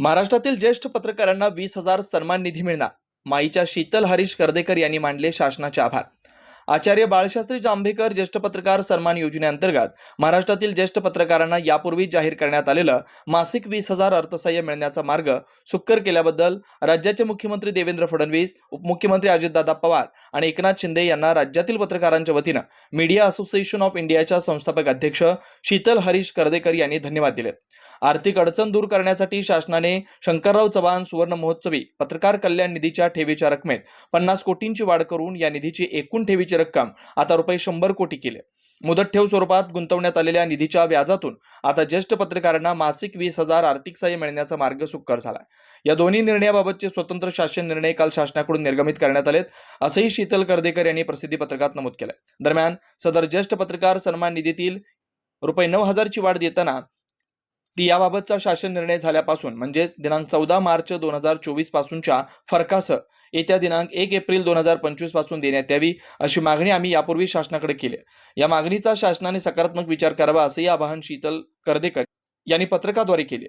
महाराष्ट्रातील ज्येष्ठ पत्रकारांना वीस हजार सन्मान निधी मिळणार. माईच्या शीतल हरीश कर्देकर यांनी मांडले शासनाचे आभार. आचार्य बाळशास्त्री जांभेकर ज्येष्ठ पत्रकार सन्मान योजनेअंतर्गत महाराष्ट्रातील ज्येष्ठ पत्रकारांना यापूर्वी जाहीर करण्यात आलेलं मासिक वीस हजार अर्थसहाय्य मिळण्याचा मार्ग सुक्कर केल्याबद्दल राज्याचे मुख्यमंत्री देवेंद्र फडणवीस उपमुख्यमंत्री अजितदादा पवार आणि एकनाथ शिंदे यांना राज्यातील पत्रकारांच्या वतीनं मीडिया असोसिएशन ऑफ इंडियाच्या संस्थापक अध्यक्ष शीतल हरीश कर्देकर यांनी धन्यवाद दिलेत आर्थिक अडचण दूर करण्यासाठी शासनाने शंकरराव चव्हाण सुवर्ण महोत्सवी पत्रकार कल्याण निधीच्या ठेवीच्या रकमेत पन्नास कोटींची वाढ करून या निधीची एकूण ठेवीची रक्कम आता रुपये शंभर कोटी केली. मुदत ठेव स्वरूपात गुंतवण्यात आलेल्या निधीच्या व्याजातून आता ज्येष्ठ पत्रकारांना मासिक वीस हजार आर्थिक सहाय्य मिळण्याचा मार्ग सुकर झाला या दोन्ही निर्णयाबाबतचे स्वतंत्र शासन निर्णय काल शासनाकडून निर्गमित करण्यात आलेत असंही शीतल कर्देकर यांनी प्रसिद्धी पत्रकात नमूद केलं दरम्यान सदर ज्येष्ठ पत्रकार सन्मान निधीतील रुपये नऊ हजारची वाढ देताना ती याबाबतचा शासन निर्णय झाल्यापासून म्हणजेच दिनांक चौदा मार्च दोन हजार चोवीस पासूनच्या फरकासह येत्या दिनांक एक एप्रिल दोन हजार पंचवीसपासून देण्यात यावी अशी मागणी आम्ही यापूर्वी शासनाकडे केली या मागणीचा शासनाने सकारात्मक विचार करावा असंही आवाहन शीतल कर्देकर यांनी पत्रकाद्वारे केले